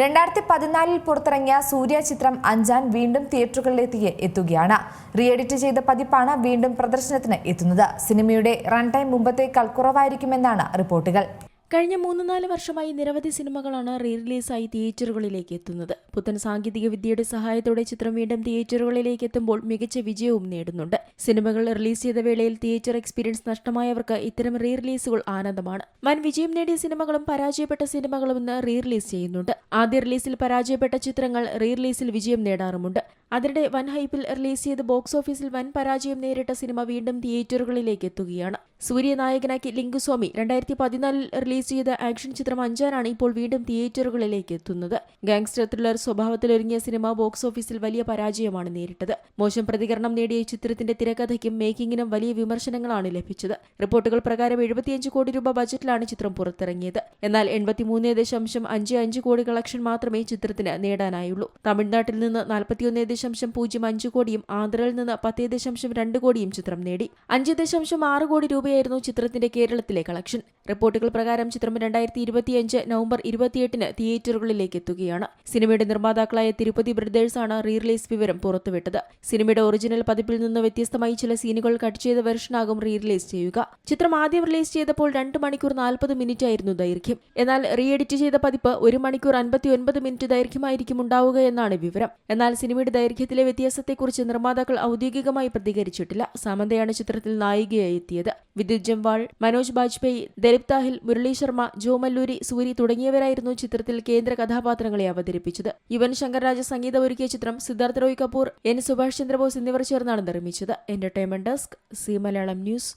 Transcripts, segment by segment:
രണ്ടായിരത്തി പതിനാലിൽ പുറത്തിറങ്ങിയ സൂര്യ ചിത്രം അഞ്ചാൻ വീണ്ടും തിയേറ്ററുകളിലേക്ക് എത്തുകയാണ്. റീ എഡിറ്റ് ചെയ്ത പതിപ്പാണ് വീണ്ടും പ്രദർശനത്തിന് എത്തുന്നത്. സിനിമയുടെ റൺ ടൈം മുമ്പത്തേക്കാൾ കുറവായിരിക്കുമെന്നാണ് റിപ്പോർട്ടുകൾ. കഴിഞ്ഞ മൂന്ന് നാല് വർഷമായി നിരവധി സിനിമകളാണ് റീ റിലീസായി തിയേറ്ററുകളിലേക്ക് എത്തുന്നത്. പുത്തൻ സാങ്കേതിക വിദ്യയുടെ സഹായത്തോടെ ചിത്രം വീണ്ടും തിയേറ്ററുകളിലേക്ക് എത്തുമ്പോൾ മികച്ച വിജയവും നേടുന്നുണ്ട്. സിനിമകൾ റിലീസ് ചെയ്ത വേളയിൽ തിയേറ്റർ എക്സ്പീരിയൻസ് നഷ്ടമായവർക്ക് ഇത്തരം റീ റിലീസുകൾ ആനന്ദമാണ്. വൻ വിജയം നേടിയ സിനിമകളും പരാജയപ്പെട്ട സിനിമകളും ഇന്ന് റീ റിലീസ് ചെയ്യുന്നുണ്ട്. ആദ്യ റിലീസിൽ പരാജയപ്പെട്ട ചിത്രങ്ങൾ റീ റിലീസിൽ വിജയം നേടാറുമുണ്ട്. അതിനിടെ വൻ ഹൈപ്പിൽ റിലീസ് ചെയ്ത് ബോക്സ് ഓഫീസിൽ വൻ പരാജയം നേരിട്ട സിനിമ വീണ്ടും തിയേറ്ററുകളിലേക്ക് എത്തുകയാണ്. സൂര്യ നായകനാക്കി ലിംഗുസ്വാമി രണ്ടായിരത്തി പതിനാലിൽ റിലീസ് ചെയ്ത ആക്ഷൻ ചിത്രം അഞ്ചാനാണ് ഇപ്പോൾ വീണ്ടും തിയേറ്ററുകളിലേക്ക് എത്തുന്നത്. ഗാങ്സ്റ്റർ ത്രില്ലർ സ്വഭാവത്തിലൊരുങ്ങിയ സിനിമ ബോക്സ് ഓഫീസിൽ വലിയ പരാജയമാണ് നേരിട്ടത്. മോശം പ്രതികരണം നേടിയ ചിത്രത്തിന്റെ തിരക്കഥയ്ക്കും മേക്കിങ്ങിനും വലിയ വിമർശനങ്ങളാണ് ലഭിച്ചത്. റിപ്പോർട്ടുകൾ പ്രകാരം എഴുപത്തിയഞ്ച് കോടി രൂപ ബജറ്റിലാണ് ചിത്രം പുറത്തിറങ്ങിയത്. എന്നാൽ എൺപത്തിമൂന്ന് ദശാംശം അഞ്ച് അഞ്ച് കോടി കളക്ഷൻ മാത്രമേ ചിത്രത്തിന് നേടാനായുള്ളൂ. തമിഴ്നാട്ടിൽ നിന്ന് നാൽപ്പത്തിയൊന്ന് ദശാംശം പൂജ്യം അഞ്ച് കോടിയും ആന്ധ്രയിൽ നിന്ന് പത്ത് ദശാംശം രണ്ട് കോടിയും ചിത്രം നേടി. അഞ്ച് ദശാംശം ആറ് കോടി രൂപയായിരുന്നു ചിത്രത്തിന്റെ കേരളത്തിലെ കളക്ഷൻ. റിപ്പോർട്ടുകൾ പ്രകാരം ചിത്രം രണ്ടായിരത്തി ഇരുപത്തിയഞ്ച് നവംബർ ഇരുപത്തിയെട്ടിന് തിയേറ്ററുകളിലേക്ക് എത്തുകയാണ്. സിനിമയുടെ നിർമ്മാതാക്കളായ തിരുപ്പതി ബ്രദേഴ്സാണ് ആണ് റീറിലീസ് വിവരം പുറത്തുവിട്ടത്. സിനിമയുടെ ഒറിജിനൽ പതിപ്പിൽ നിന്ന് വ്യത്യസ്തമായി ചില സീനുകൾ കട്ട് ചെയ്ത വെർഷനാകും റീറിലീസ് ചെയ്യുക. ചിത്രം ആദ്യം റിലീസ് ചെയ്തപ്പോൾ രണ്ട് മണിക്കൂർ നാൽപ്പത് മിനിറ്റ് ആയിരുന്നു ദൈർഘ്യം. എന്നാൽ റീ എഡിറ്റ് ചെയ്ത പതിപ്പ് ഒരു മണിക്കൂർ അൻപത്തി ഒൻപത് മിനിറ്റ് ദൈർഘ്യമായിരിക്കും ഉണ്ടാവുക എന്നാണ് വിവരം. എന്നാൽ സിനിമയുടെ ദൈർഘ്യത്തിലെ വ്യത്യാസത്തെക്കുറിച്ച് നിർമ്മാതാക്കൾ ഔദ്യോഗികമായി പ്രതികരിച്ചിട്ടില്ല. സാമന്തയാണ് ചിത്രത്തിൽ നായികയായി എത്തിയത്. വിദ്യുത് ജംവാൾ മനോജ് ബാജ്പേയി ദലീപ് താഹിൽ മുരളി ശർമ്മ ജോമല്ലൂരി സൂരി തുടങ്ങിയവരായിരുന്നു ചിത്രത്തിൽ കേന്ദ്ര കഥാപാത്രങ്ങളെ അവതരിപ്പിച്ചത്. യുവൻ ശങ്കർ രാജ സംഗീതം ഒരുക്കിയ ചിത്രം സിദ്ധാർത്ഥ് റോയ് കപൂർ എൻ സുഭാഷ് ചന്ദ്രബോസ് എന്നിവർ ചേർന്നാണ് നിർമ്മിച്ചത്. Entertainment desk Zee Malayalam news.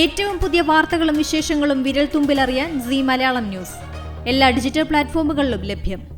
ഏറ്റവും പുതിയ വാർത്തകളും വിശേഷങ്ങളും വിരൽ തുമ്പിലറിയാൻ സി മലയാളം ന്യൂസ്. എല്ലാ ഡിജിറ്റൽ പ്ലാറ്റ്ഫോമുകളിലും ലഭ്യം.